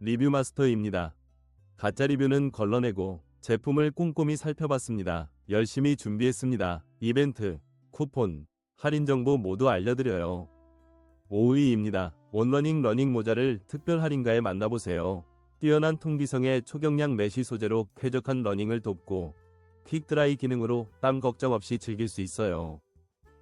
리뷰 마스터입니다. 가짜 리뷰는 걸러내고 제품을 꼼꼼히 살펴봤습니다. 열심히 준비했습니다. 이벤트, 쿠폰, 할인 정보 모두 알려드려요. 5위입니다. 온러닝 러닝 모자를 특별 할인가에 만나보세요. 뛰어난 통기성의 초경량 메쉬 소재로 쾌적한 러닝을 돕고 퀵드라이 기능으로 땀 걱정 없이 즐길 수 있어요.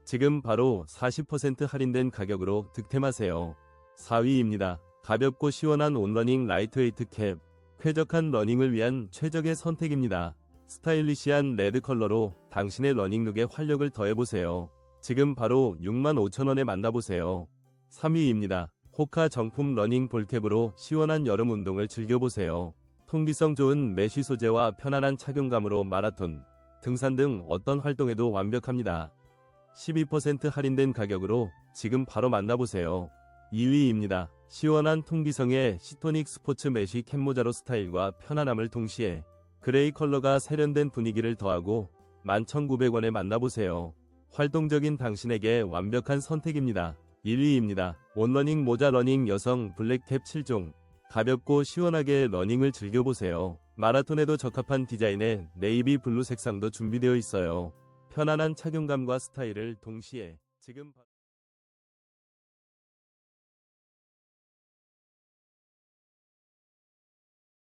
지금 바로 40% 할인된 가격으로 득템하세요. 4위입니다. 가볍고 시원한 온러닝 라이트웨이트 캡. 쾌적한 러닝을 위한 최적의 선택입니다. 스타일리시한 레드 컬러로 당신의 러닝룩에 활력을 더해보세요. 지금 바로 65,000원에 만나보세요. 3위입니다. 호카 정품 러닝 볼캡으로 시원한 여름 운동을 즐겨보세요. 통기성 좋은 메쉬 소재와 편안한 착용감으로 마라톤, 등산 등 어떤 활동에도 완벽합니다. 12% 할인된 가격으로 지금 바로 만나보세요. 2위입니다. 시원한 통기성의 시토닉 스포츠 메쉬 캡모자로 스타일과 편안함을 동시에 그레이 컬러가 세련된 분위기를 더하고 11,900원에 만나보세요. 활동적인 당신에게 완벽한 선택입니다. 1위입니다. 온러닝 모자 러닝 여성 블랙캡 7종. 가볍고 시원하게 러닝을 즐겨보세요. 마라톤에도 적합한 디자인의 네이비 블루 색상도 준비되어 있어요. 편안한 착용감과 스타일을 동시에 지금 바-